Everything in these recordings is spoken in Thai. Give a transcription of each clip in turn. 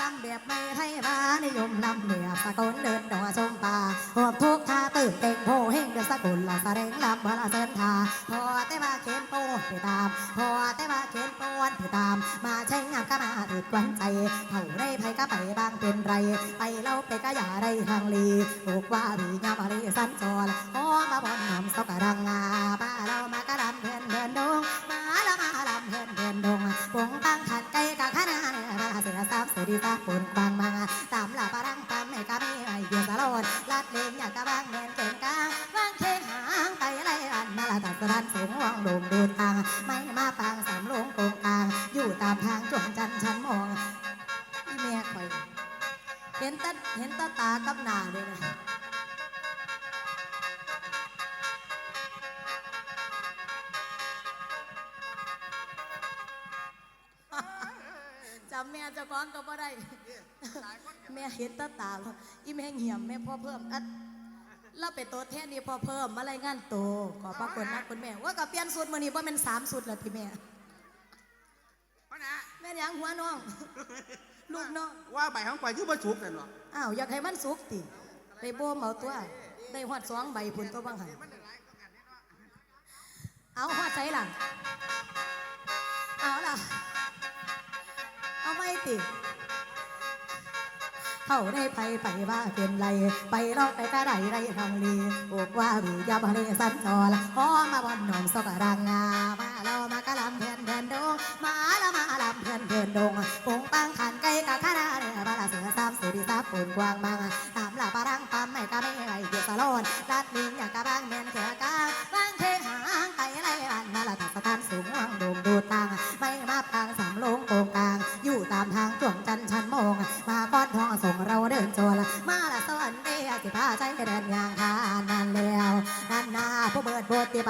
ลำแบบไม่ไทยบ้านิยมลำแบบสกลเดินดอชมป่าหอบทุกท่าตื่นเต่งโพเฮงเดือสกุลละแสดงลำบลาเส้นทาพอแต่ว่าเข็นโปนไปตาม พอแต่ว่าเข็นโปนไปตาม มาใช้งามก็มาถือกวนใจเท่าไรไผก็ไปบางเป็นไร ไปเล่าไปก็อย่าได้ทางลีถูกว่าดีงามอะไรสั้นจอละโอ้มาบอนนำสกกระดังงาบ้าเรามากระดำเพื่อนเดินดงมาละมาลำเพื่อนเดินดงปงตั้งขัน อซับสุดีซับปุ่นบางมังตามหลาปรังตามให้กามีไอเดียสลอนลัดเลงอยากกะบางเงินเก่งกางบางเคงหางไปไรอันมาลาตัดสรันสูงวงดงดูทาง ไม่มาปางสามลงโกงกลาง อยู่ตามทางจวงจันชั้นมองอีแม่คอย เห็นตาเห็นตาตากับหนาเลยนะ จำแม่เจ้าของก็บ่ได้แม่เห็นแตาตาแล้วอีแม่เหี่ยมแม่พ่อเพิ่มอัดเราไปโตแทนนี่พ่อเพิ่มมาอะไรายงานโตขอบพระคุณนะคุณแม่ว่ากับเปลี่ยนสุดมื้อนี้ว่าเป็นสามสุดแล้วที่แม่พ่อนะแม่ยังหัวน้อง ลูกน้องว่าใบของไปคือบ่สุกนั่นหรออ้าวอยากให้มันสุกติไปโบมเอาตัวได้หอดสองใบพุ่นตัวบ้างหันเอาหอดใจล่ะเอาล่ะเอาไม่ ติเขาได้ไปไปว่าเป็นไร ไปรอกไปกระไรไรทางลีบอกว่าหรือยาบาเลสันจอละพอมาบอนหนอมสกรังงามาเรามากะลำเพื่อนเพื่อนดงมาละมาลำเพื่อนเพื่อนดงปงปังขันไก่กะขนาเนื้อบาลาเสือสามสุดีซับปุ่นกวางมังตามลาปารังปั๊มไม่กะไม่ไหวเดียวสะโลนลัดลิงอยากกะบางเมียนเขียกา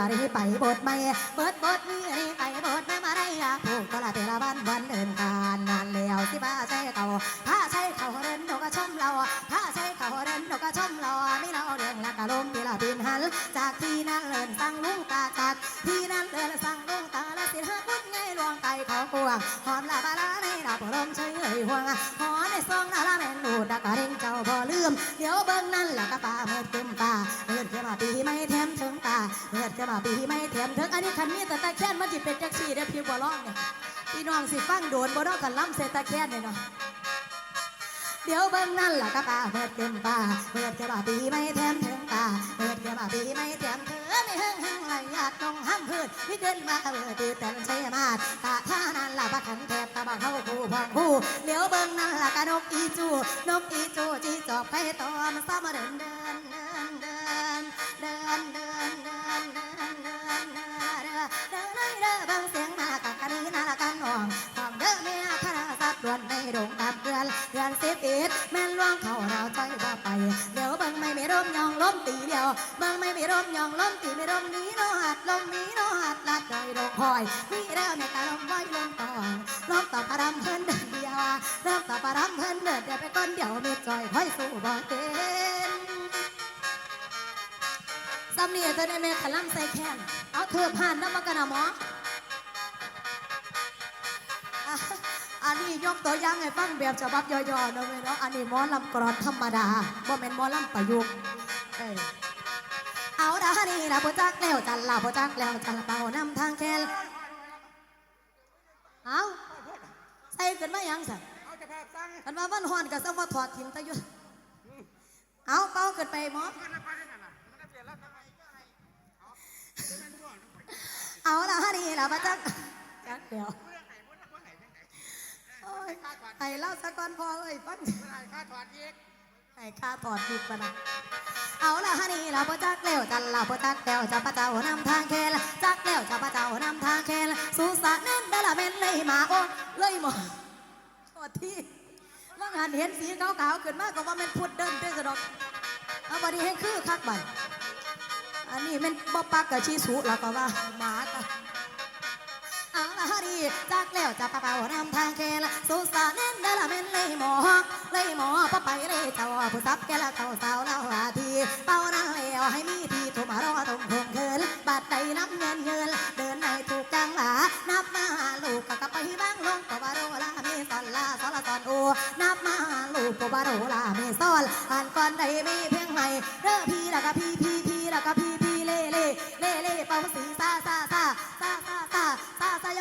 ารีไปบทไม่เบิดบทนี่ไปบทไม่มาได้ละผูกตละเตละวันวันเดินการนั่นแล้วสิพาใจเขาพาใจเขาเดินดอกกระชมเราพาใจเขาเดินดอกกระชมเราไม่เราเรื่องละกะลมที่ละบินหัน จากที่นั้นเลินสั่งลุงตาจากที่นั้นเลินสั่งลุงตาละสิหาคุณไงลวงไก่เขากวงหอมละบาลาในดาบลมเฉยเอ่ยห่วงหอใน ซองนาละแม่นดูดักะเร่งเจ้าบ่ลืมเดี๋ยวเบิ่งนั่นละกะป่าเมื่อเต็มตาเมื่อเกิดมาปีไม่แถมถึงตาเมื่อเกิดมาปีไม่แถมถึงอันนี้คันมีแต่ตะแค้นมันจิเป็นจักซี่ได้อพี่บัวร้องเนี่ยพี่น้องสิฟังโดนบ่ดอกกันล้ำเสตะแค้นเนี่ยเนาะเดี๋ยวเบิ่งนั่นล่ะกะป่าเปิดเต็มป่าเปิดกระบาปีไม่แถมถึงตาเปิดกระบาปีไม่แถมถึง ไม่หึงหึงไหลยาดตรงห้ามพืชที่เดินมาเปิดตีแต่ใช้มาตาท่านั่นล่ะบักขันแทบตาบักเข้าคู่พองคู่เดี๋ยวเบิ่งนั่นล่ะกะนกอีจูนกอีจูจีจอบไผ่ตอมซ้ำมาเดินเดินเดินเดินเดินเดินเดินเดินเดินเดินเดินเดินเดินเดินเบิ่งเสียงมากักันเดินี้น่าละกันห้องห้องเด้อแม่คณะสัตว์ด วนในดงกับเดือนเดือนสิบเอ็ดแม่นล่วงเขาเราใจว่าไป เดี๋ยวเบิ่งไม่ไม่ร่มยองล้มตีเดียวเบิ่งไม่ไม่ร่มยองล้มตีไม่ร่มนี้โนหัดลมนี้โนหัดลัดใจดงคอยมีเด้อแม่ตาลมไว้ลมตองลมต่อปรำเพิ่นเดินเดียวลมต่อปรำเพิ่นเดินเดียวไปก้นเดียวมีจอยค่อยสู้บ่เป็นซ้ำนี่เธอได้แม่ขลังใส่แค้นเอาเธอผ่านน้ำมันกันนะหมอ อันนี้ยกตัวอย่างให้ฟังแบบฉบับย่อๆนะเว้ยเนาะอันนี้หมอลำกรอนธรรมดาบ่แม่นหมอลำประยุกต์เอ้ยเอาดานี่ละพ่จักแล้วจันละพ่จักแล้วจันละเป่านำทางแค่เอาใส่ขึ้นมาหยังสั่นเอาจะภาพสั่งกันว่ามันฮ้อนก็ซังว่าถอดทิมตะอยู่เอาเป่าขึ้นไปหมอมันไปนั่นน่ะมันเปลี่ยนแล้วทำไมเอาละนี่ละพ่จักจักเดี๋ยว โอ้ยให้เล่าสะก่อนพอเอ้ยฟังเมื่อไหร่ค่าถอดอีกให้ข้าถอดผิดปะนะเอาละฮะนี่เราพ่จักแล้วจันเราพ่จักแล้วจะพระเจ้านำทางแค่ลจักแล้วจะพระเจ้านำทางแค่ลสุสานนั้นได้ละเป็นเลยมาโอ้เลยหมดโทษที่ว่างานเห็นสีขาวๆขึ้นมากกว่ามันพุดเดินเด้อสะดอกเอาบัดนี้ให้คือคักบัดอันนี้มันบ่ปักกับชีสุแล้วก็ว่าหมาก็เอาละฮะดีจากแล้วจะปะเป่านำทางแค่ละสุสานเน้นเดลเม่นเลยหมอเลยหมอพะไปเลยเจ้าผู้ซับแกละเขาสาวเล่าอาทีเป่านั่งแล้วให้มีทีถูกมารอตรงคงเคินบาดใดน้ำเงินเงินเดินในถูกจังหวะนับมาลูกก็กลับไปบ้างลงปะบาโรลาเมซอนลาซอลาซอนโอนับมาลูกปะบาโรลาเมซอนอ่านก่อนใดมีเพียงใหม่เด้อพี่แล้วก็พี่พี่พี่แล้วก็พี่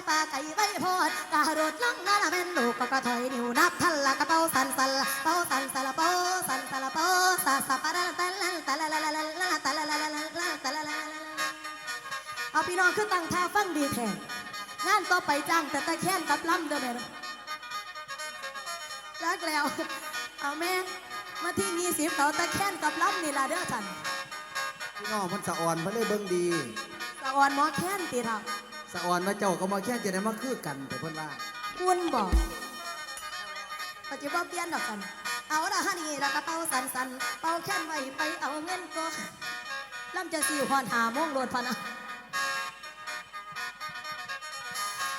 ซาซาอย่าปาไก่ไว้โพดกะโดดลงนั่นละแม่นลูกก็กระถอยนิ้วนับทันละกระเป๋าสันสันละเป๋าสันสันละเป๋าสันสันละเป๋าซาซาปะละตะละตะละละละละละตะละละละละละตะละละละละเอาพี่น้องขึ้นตั้งท่าฟังดีแท้งานต่อไปจ้างแต่ตะแค้นกับลำเด้อแม่เด้อรักแล้วเอาแม่มาที่มีสิบเขาตะแค้นกับลำนี่ล่ะเด้อฉันพี่น้องมันสะอ่อนมันเลยเบิ่งดี สะออนหมอแค้นตีเรา สะอ่อนมาเจ้าก็มาแค่จะได้มาคือกันแต่เพิ่นว่าคุณบอกปัจจุบันเปลี่ยนดอกกันเอาละฮะนี่ล้วก็เป่าสันสันเป่าแค้นไว้ไปเอาเงินก็ลำจะสี่พรหาโมงโลดพะนะ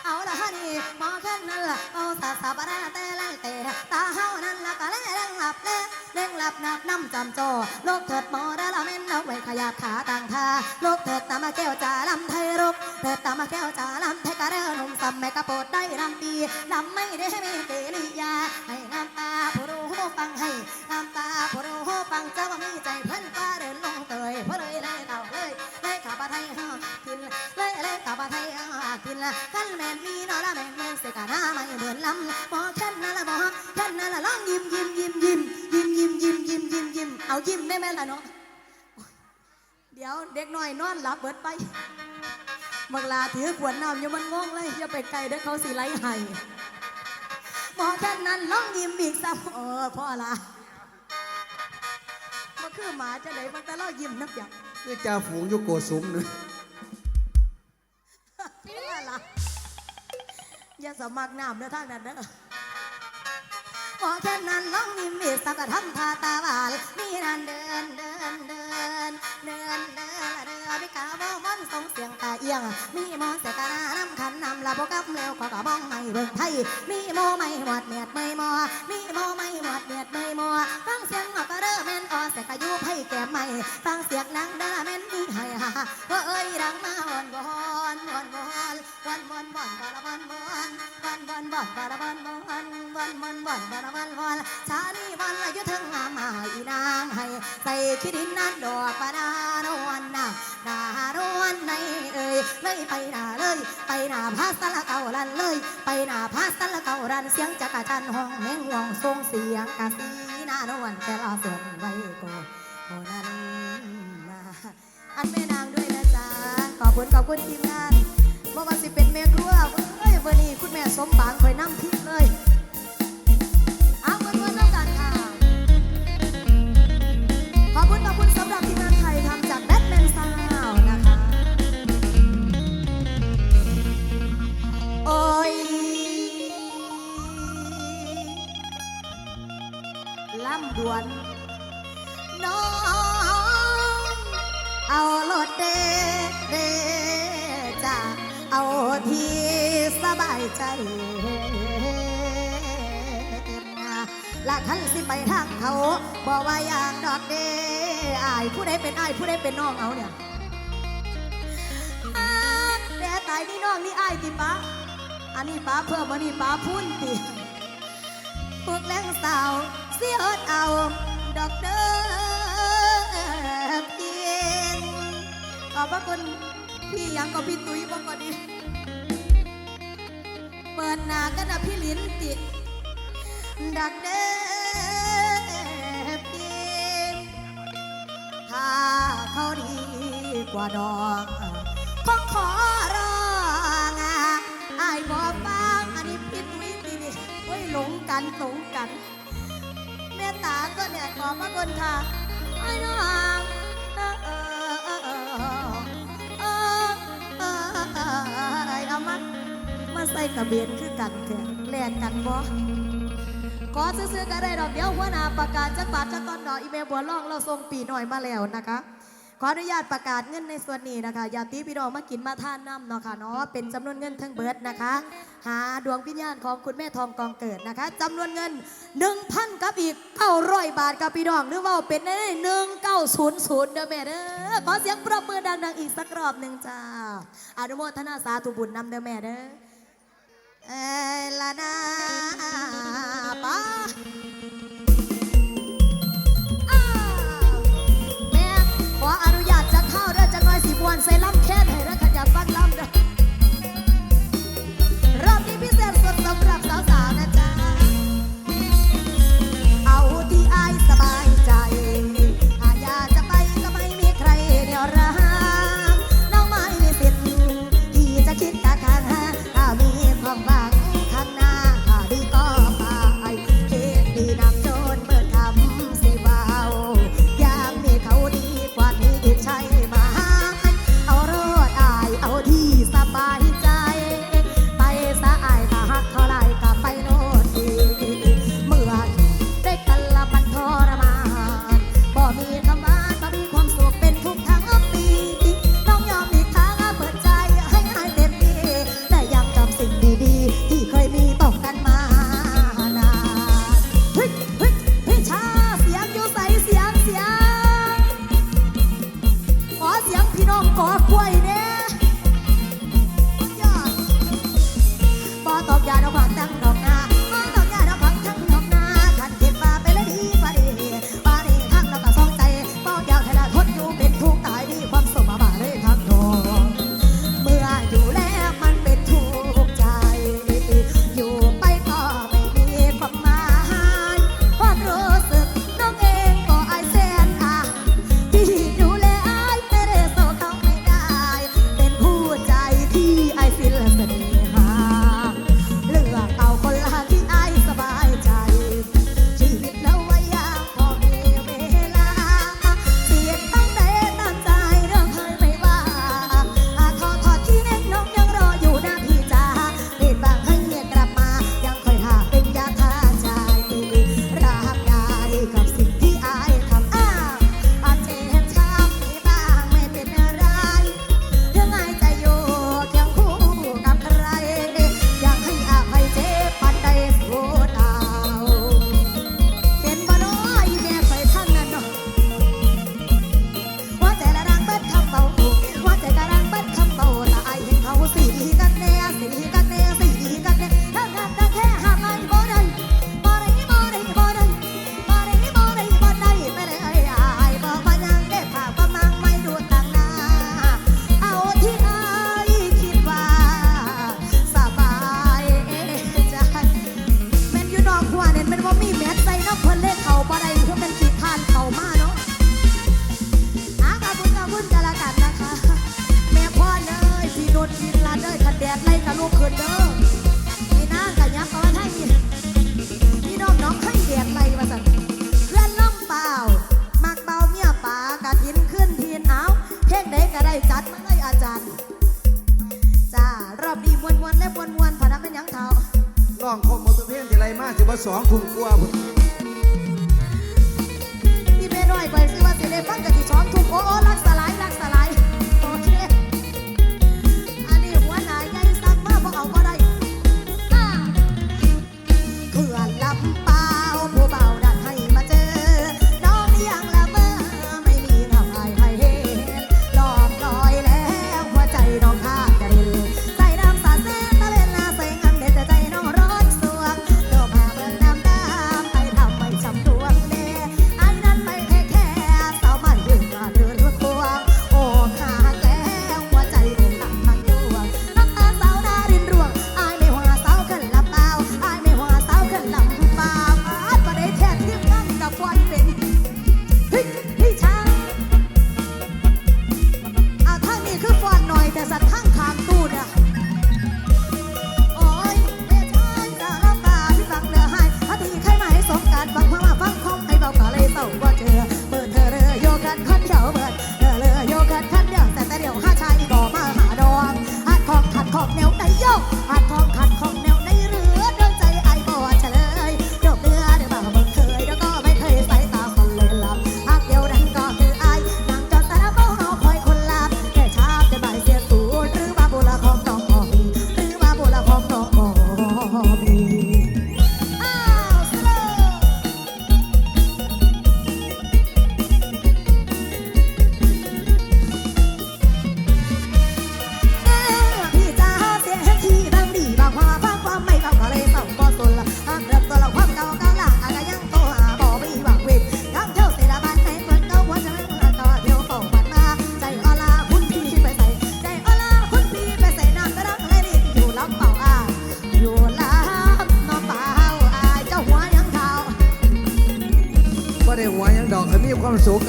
เอาละฮะนี่มอแค่นั้นละเอาสาสาบาราแต่ละแต่ตาเฮานั้นละก็เล่งหลับเล่ เล่งหลับนับน้ำจำโจโลกเถิดหมอระละเม่นเอาไว้ขยับขาต่างท่าโลกเถิดตามาแก้วจ่าลำไทยรุกเถิดตามาแก้วจ่าลำไทยกระเรหนุ่มซ้ำแม่กระโปดได้ลำปีลำไม่ได้มีเกลียาให้น้ำตาผู้รู้หูฟังให้น้ำตาผู้รู้หูฟังจะว่ามีใจเพิ่นฟ้าเดินลงเตยเพราะเลยเลยเต่า ไทยกินเลยเลยขับไทยกินกันแม่นมีนอละแม่นแม่นเสกะหน้าไม่เหมือนลำหมอแค่นั้นละหมอแค่นั้นละลองยิ้มยิ้มยิ้มยิ้มยิ้มยิ้มยิ้มยิ้มยิ้มยิ้มเอายิ้มได้ไหมล่ะเนาะเดี๋ยวเด็กน้อยนอนหลับเบิดไปบังลาถือขวดน้ำอย่ามันงงเลยอย่าไปไกลเด้อเขาสิไล่ให้หมอแค่นั้นลองยิ้มอีกซ้ำเออพ่อละมันคือหมาจะไหนมันแต่เรายิ้มนับอย่าง คือจ่าฝูงยู่โกสุมนึว่าล่ะอย่าสมัครน้ำเนื้อทางนั้นนะพอแค่นั้นลองนิมิตสักกะทำทาตาบาลนี่นั่นเดินเดินเดินาบ้ามอนส่งเสียงตาเอียง มีมอเสกะนาน้ำขันนำละบกับแล้วก็กะบ้องไม่เบิ่งไทย มีโมไม่หวดเมียดไม่มอ มีโมไม่หวดเมียดไม่มอฟังเสียงออกกระเด้อแม่นออเสกะยูไพ่แก้มไม่ฟังเสียงนางเด้อแม่นมีให้ฮ่าฮ่าเอ้ยดังมาอ่อนวนวนวนวนวนวนบาละวนวนวนวนวนบาละวนวนวนวนวนบาละวนวนชาลีวันละยุถึงงามาอีนางให้ใส่ขี้ดินนั่นดอกปานา นวนน่ะนานวนในเอ่ยเลยไปหน้าเลย ไปหน้าพาสละเก่ารันเลย ไปหน้าพาสละเก่ารันเสียงจักรจันทร์ห้องแมงวงทรงเสียงกะสีนานวนแต่ละส่วนไว้กโกนั้นนะอันแม่นางด้วยนะจ๊ะขอบคุณขอบคุณทีมงานบอว่าสิเป็นแม่ครัวเอ้ยวันนี้คุณแม่สมบางคอยน้ำทิพย์เลย ลำดวน น้อง เอาโลดเดเดจ้าเอาที่สบายใจละคันสิไปทางเขาบอกว่าอย่างดอกเดอายผู้ใดเป็นอายผู้ใดเป็นน้องเอาเนี่ยแต่ตายนี่น้องนี่อายติป้าอันนี้ป้าเพิ่มอันนี้ป้าพุ่นติพวกแรงสาว เสียดเอา ดอกเด้อเพียงขอบพระคุณพี่ยังกับพี่ตุ้ยบอกก่อนดีเปิดหน้ากันนะพี่ลิ้นติดดักเด้อเพียงถ้าเขาดีกว่าดอกคงขอร้องอะอายบอกฟังอันนี้พี่ตุ้ยตีนี่โอ้ยหลงกันหลงกัน เมตตาก็เนี่ยขอบพระคุณค่ะไอ้น้องเออเอามามาใส่กระเบียนคือกันเถอะแลกกันบ่ขอซื้อๆก็ได้ดอกเดียวหัวหน้าประกาศจักบาทจักตอนดอกอีเมลบัวล่องเราส่งปีหน่อยมาแล้วนะคะ ขออนุญาตประกาศเงินในส่วนนี้นะคะอยาตีพี่น้องมากินมาท่านน้ำเนาะค่ะเนาะเป็นจำนวนเงินทั้งเบิดนะคะ หาดวงวิญญาณของคุณแม่ทองกองเกิดนะคะจำนวนเงิน 1,000กับอีก900บาทกับพี่น้องหรือว่าเป็นได้นึ่งเด้อแม่เด้อขอเสียงปรบมือดังๆอีกสักรอบหนึ่งจ้าอนุโมทนาสาธุบุญนำเด้อแม่เด้อเอลานาป้า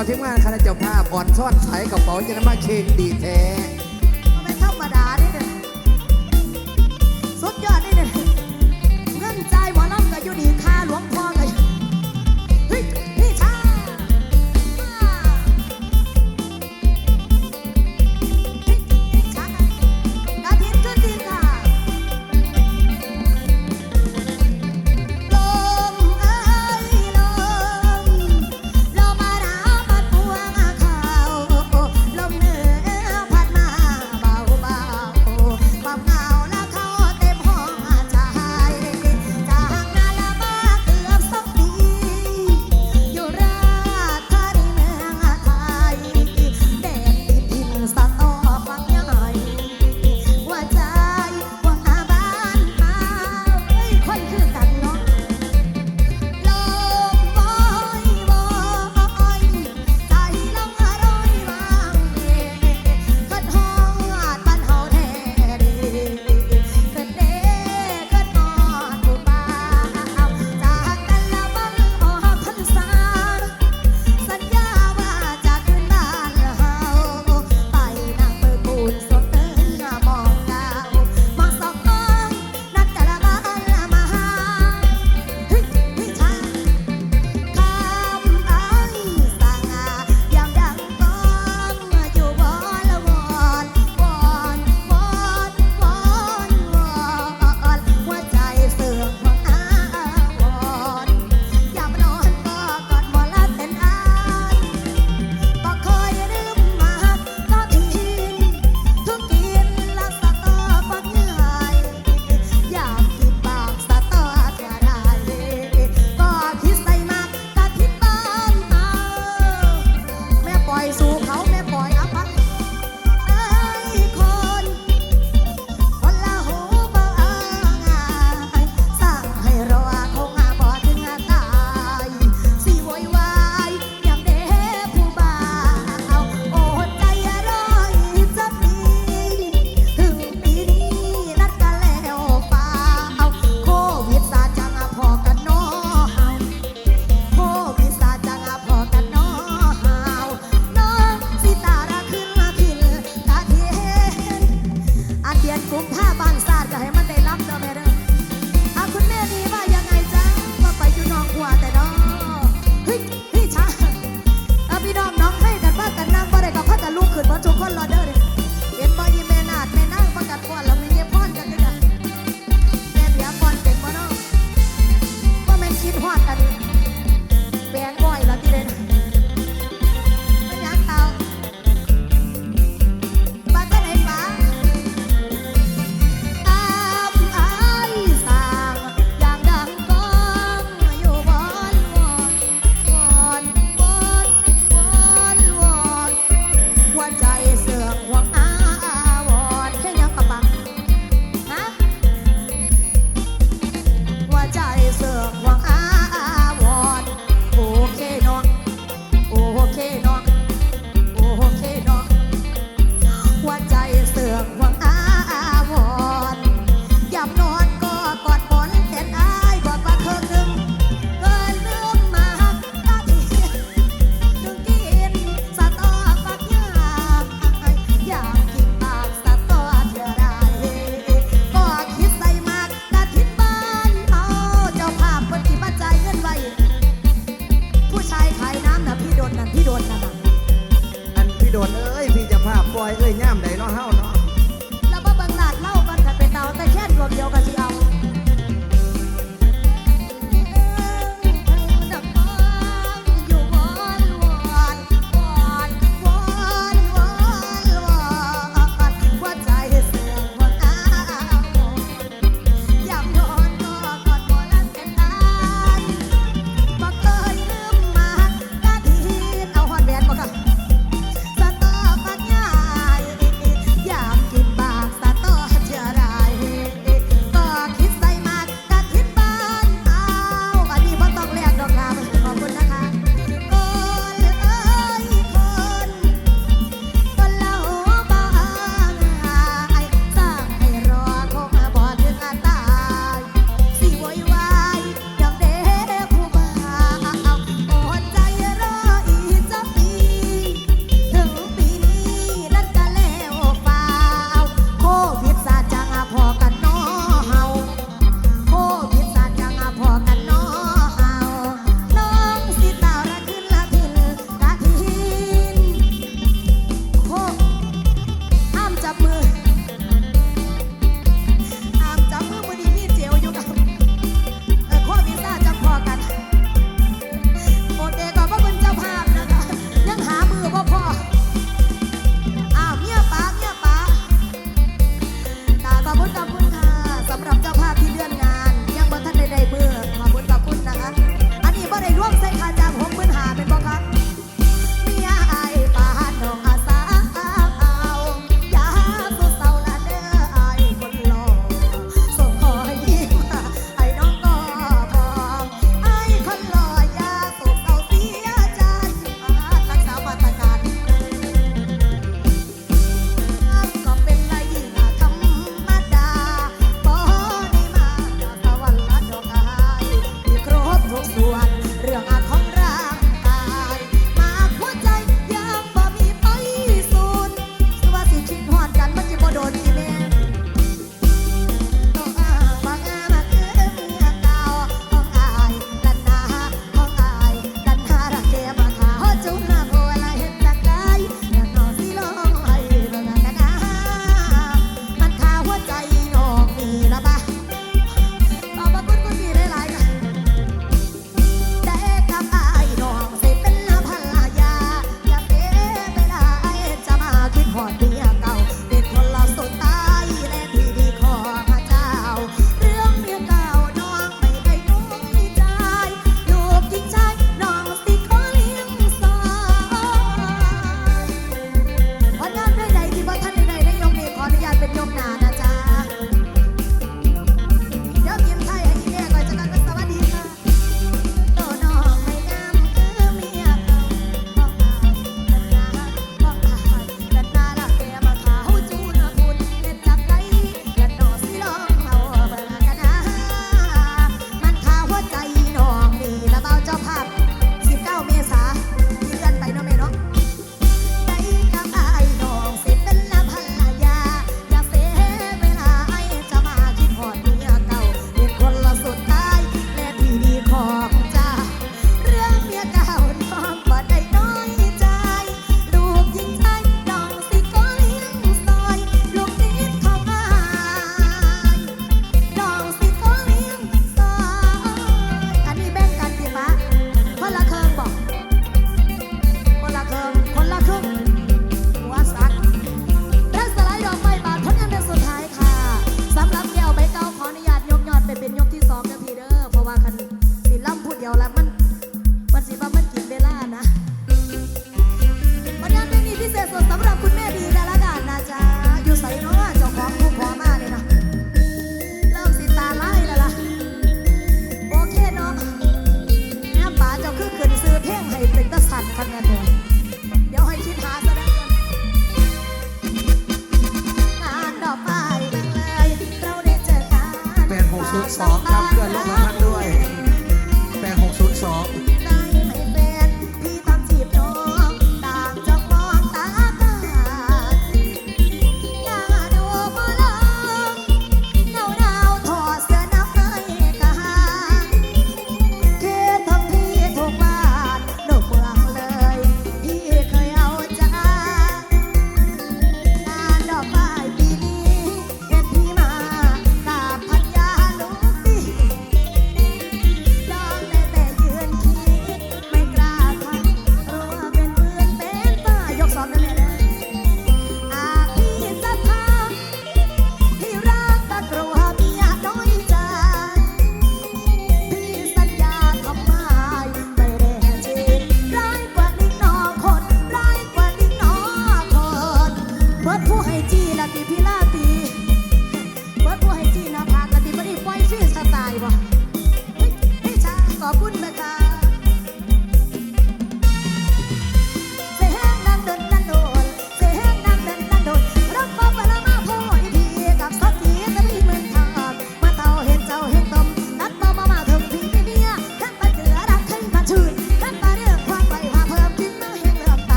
กับทีมงานคณะเจ้าภาพอ่อนซ่อนใสากระเป๋าจะนำมาเชงดีแท้